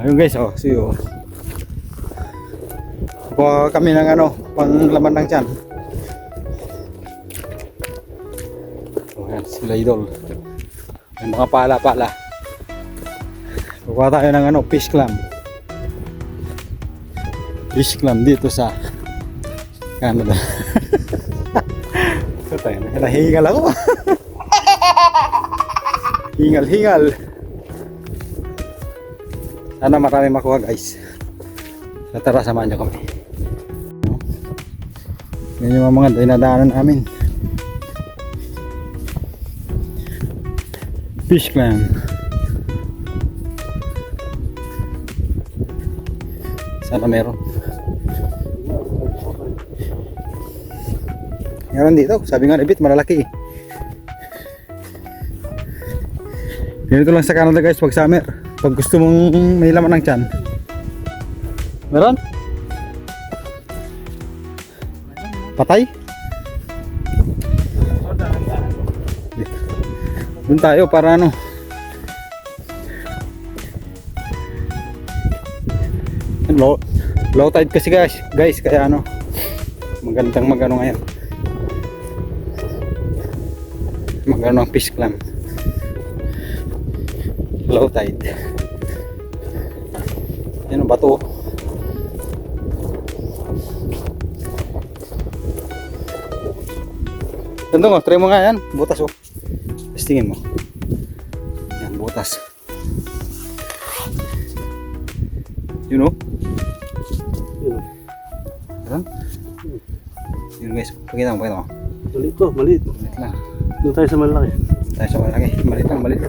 Ayun guys, oh, see you. Kuha kami ng ano, pang laman ng tiyan. Oh, yan, sila idol. May mga pala-pala. Kuha tayo ng ano, fish clam. Fish clam dito sa Canada. Ito tayo, nahingal ako. hingal, hingal. Sana marami makuha guys. So, tara samahan niyo kami. Yan yung mga dinadaanan namin. Fish clam. Sana meron. Meron dito. Sabi nga ni Bit, malalaki eh. Ganito lang sa Canada guys pag summer. Pag gusto mong may laman ng tiyan. Meron? Patay? Doon tayo para ano. Low, low tide kasi guys, guys kaya ano magandang magano ngayon magano ang fish clam low tide yan ang bato Tandong oh, try mo nga yan. Butas oh. Testingin mo. Yan, butas. Yun oh. Yan. Yun guys, pakita mo, pakita mo. Maliit to, maliit. Malit lang. Doon tayo sa malaki. Tayo sa malaki. Malit lang, malit.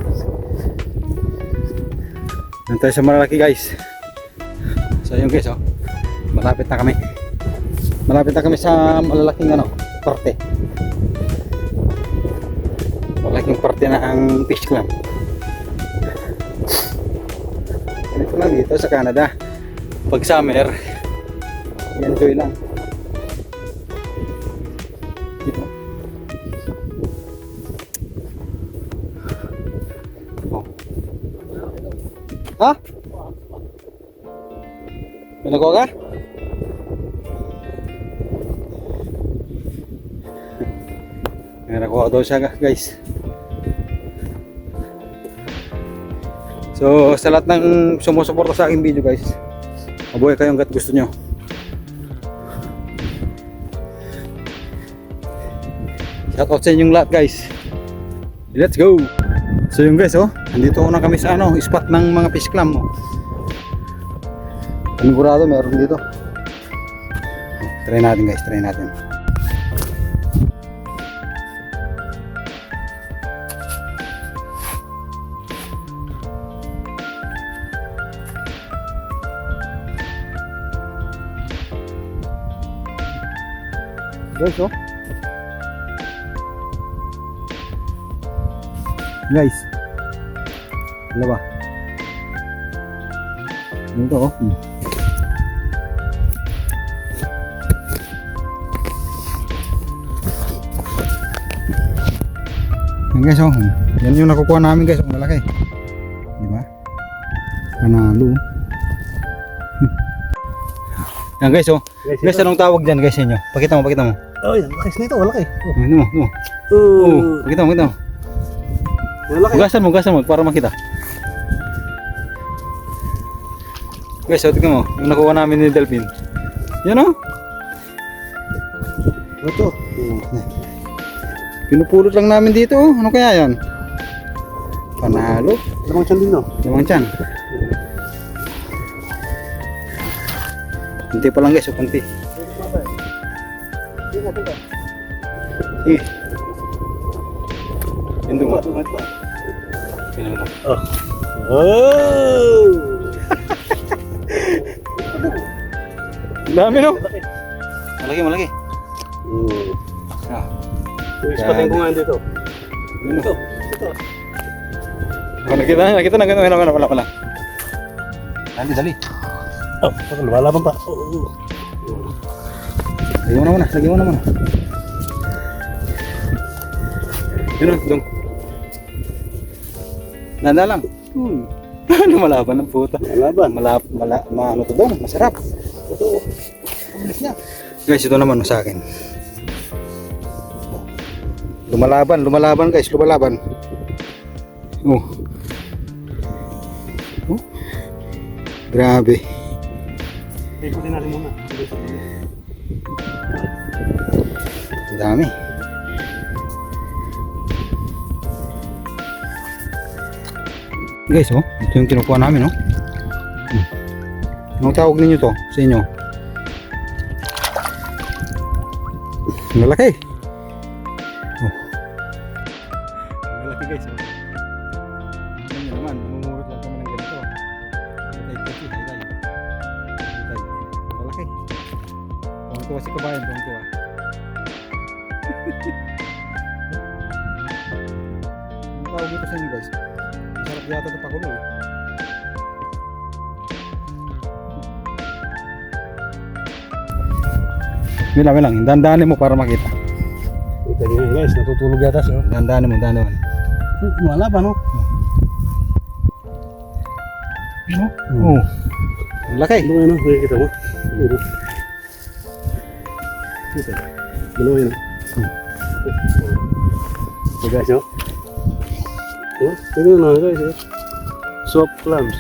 Doon tayo sa malaki guys. So yun guys oh. Malapit na kami. Malapit na kami sa malalaking ano, parte. Malaking parte na ang fish clam. Ganito lang dito sa Canada. Pag summer, enjoy lang. Dito. Oh. Ha? May nakuha ka? May nakuha daw siya guys. So sa lahat ng sumusuporta sa aking video guys, mabuhay kayong gat gusto nyo. Shout out sa inyong lahat guys. Let's go! So yung guys oh, andito na kami sa ano, spot ng mga fish clam oh. Panigurado meron dito. Try natin guys, try natin. Guys oh. Guys. Dalawa. Dito oh. Hmm. Yan guys oh. Yan yung nakukuha namin guys, ang malaki. Di ba? Panalo. Hmm. Yan guys oh. Guys, anong tawag dyan guys inyo? Pakita mo, pakita mo. Oh, yan. Laki nito, malaki. Oh. Ano mo, mo. Oh. Oh, pakita mo, pakita mo. Malaki. Hugasan mo, hugasan mo para makita. Guys, so tingnan mo, yung nakuha namin ni Delphine. Yan oh. Ito. Pinupulot lang namin dito oh. Ano kaya yan? Panalo. Lamang siya din, no? Lamang tiyan. Kunti pa lang guys, oh, kunti. Sige. Yun mo. Oh. Oh! Dami no? Malaki, malaki. Hmm. Ah, Ispatin ko nga dito. yun Ito. oh. Ito. Nakita na, nakita na, nakita na, wala, wala, wala. Dali, dali. Oh, lumalaban pa. Oh, oh. Lagyan mo na muna, lagyan mo na muna. Yun o, dong. Nanda lang. Hmm. Lumalaban ng puta. Laban. Mala, mala, ma, ano to doon? Masarap. Niya. Guys, ito naman sa akin. Lumalaban, lumalaban guys, lumalaban. Oh. Oh. Grabe. Ikutin natin muna. Ang dami. Guys, oh, ito yung kinukuha namin, oh. Hmm. Anong tawag ninyo to sa inyo? Ang Tuwang-tuwa si kabayan, tuwang-tuwa. Ang tawag dito sa inyo guys. Masarap yata ito pakulo eh. Wait lang, wait lang. Dandanin mo para makita. Ito nyo guys, natutulog yata siya. Dandanin mo, dandanin. Lumalaban no? No? Oh. Ang laki. Ano yun no? Nakikita mo? Ito. Ito. Dalawa yun. Ito guys no? Oh, ito na guys eh. Swap clams.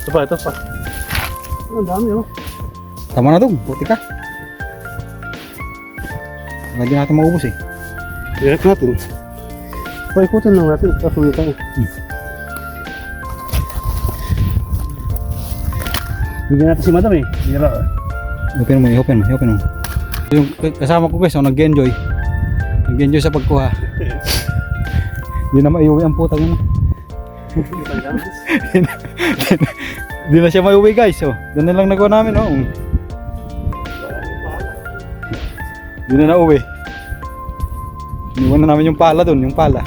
Ito pa, ito pa. Ang dami oh. Tama na to. Puti ka. Baka di natin maubos eh. Direct natin. Paikutin lang natin. Kasulit tayo. Bigyan natin si madam eh. Hira. Open mo, open mo, open mo. Yung kasama ko guys, oh, nag-enjoy. Nag-enjoy sa pagkuha. Hindi na maiuwi ang putang yun. Hindi na siya maiuwi guys. Oh. Doon na lang nagawa namin. Oh. Hindi na nauwi. Iniwan na namin yung pala doon, yung pala.